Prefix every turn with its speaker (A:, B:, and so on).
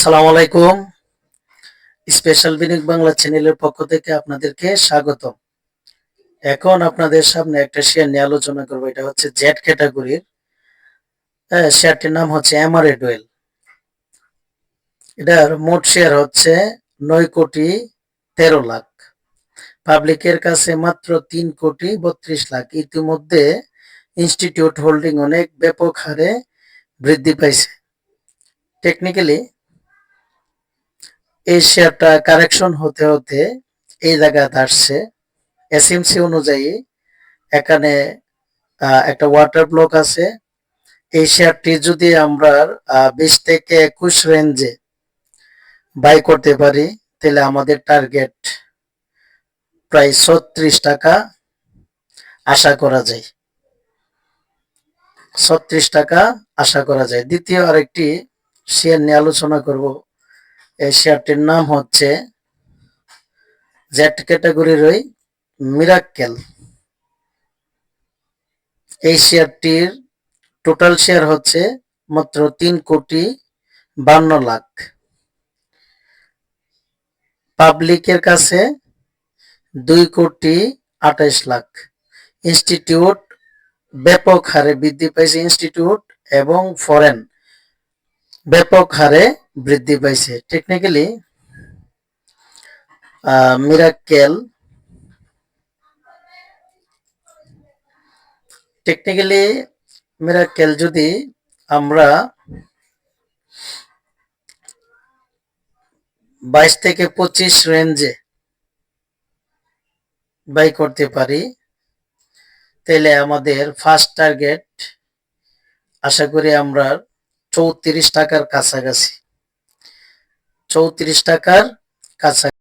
A: সালাম আলাইকুম। স্পেশাল বিনিক বাংলা চ্যানেলের পক্ষ থেকে আপনাদেরকে স্বাগতম। এখন আপনাদের সামনে একটা শেয়ার নিয়ে আলোচনা করব। এটা হচ্ছে জেড ক্যাটাগরির শেয়ারটির নাম হচ্ছে এমআরএ ডোয়েল এটার মোট শেয়ার হচ্ছে নয় কোটি তেরো লাখ। পাবলিকের কাছে মাত্র তিন কোটি বত্রিশ লাখ। ইতিমধ্যে ইনস্টিটিউট হোল্ডিং অনেক ব্যাপক হারে বৃদ্ধি পাইছে। টেকনিক্যালি এই শেয়ারটা কারেকশন হতে হতে এই জায়গায় আসছে। এসএমসি অনুযায়ী এখানে একটা ওয়াটার ব্লক আছে। এই শেয়ারটি যদি আমরা বিশ থেকে একুশ রেঞ্জে বাই করতে পারি, তাহলে আমাদের টার্গেট প্রায় ছত্রিশ টাকা আশা করা যায়। ছত্রিশ টাকা আশা করা যায়। দ্বিতীয় আরেকটি শেয়ার নিয়ে আলোচনা করব। এই শেয়ারটির নাম হচ্ছে জেড ক্যাটাগরির ওই মিরাক্কেল। এই শেয়ারটির টোটাল শেয়ার হচ্ছে মাত্র তিন কোটি বান্ন লাখ। পাবলিকের কাছে দুই কোটি আঠাইশ লাখ। ইনস্টিটিউট ব্যাপক হারে বৃদ্ধি পাইছে। ইনস্টিটিউট এবং ফরেন। ব্যাপক হারে বৃদ্ধি পাইছে। টেকনিক্যালি মিরাকেল টেকনিক্যালি মিরাকেল যদি আমরা বাইশ থেকে পঁচিশ রেঞ্জে বাই করতে পারি তাহলে আমাদের ফার্স্ট টার্গেট আশা করি আমরা চৌত্রিশ টাকার কাছাকাছি। চৌত্রিশ টাকার কাছাকাছি।